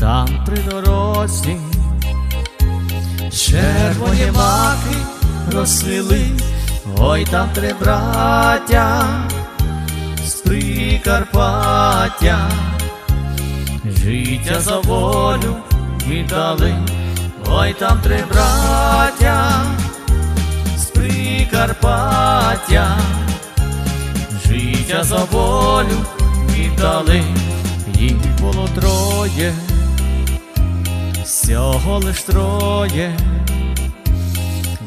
там при дорозі, червоні маки розсвіли, ой там три браття з Прикарпаття, життя за волю віддали, ой там три браття з Прикарпаття, життя за волю віддали. Їм було троє всього лиш троє,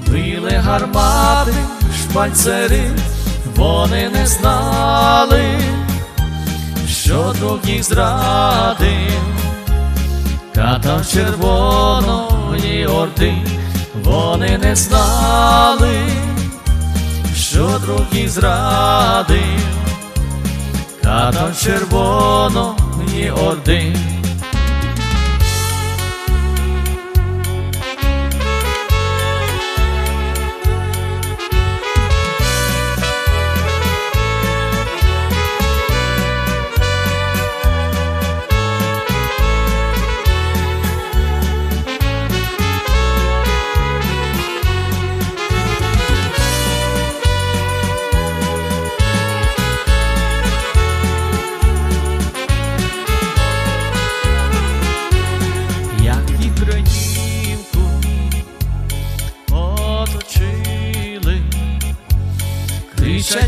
били гармати, шпальцери, вони не знали, що друг їх зрадив, катав червоної орди, вони не знали, що друг їх зрадив, катав червоної орди.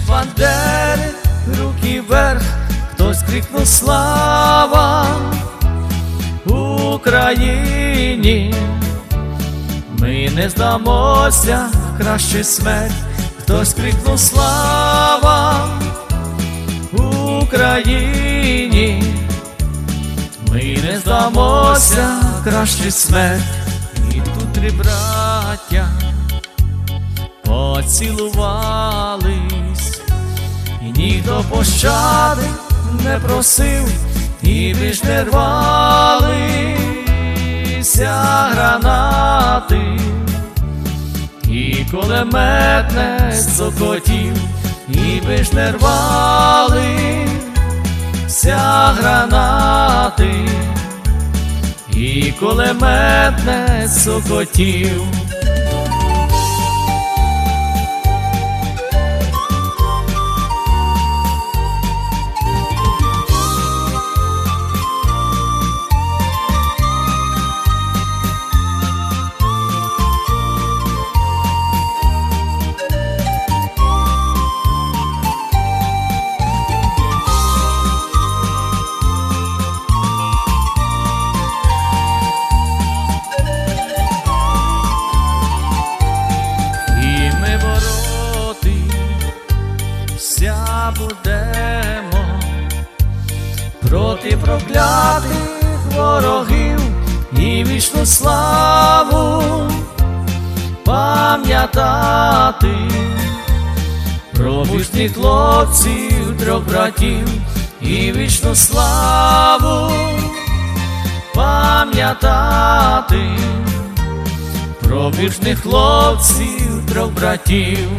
Бандери, руки вверх, хтось крикнув слава Україні, ми не здамося, краще смерть, хтось крикнув слава Україні. Ми не здамося, краще смерть, і тут три браття поцілувались, і ніхто пощади не просив, і більш не рвалися гранати, і кулемет не цокотів, і більш не рвали вся гранати, і кулемет не сокотів. Проти проклятих ворогів і вічну славу пам'ятати про мужніх хлопців, трьох братів і вічну славу пам'ятати про вічних хлопців, трьох братів.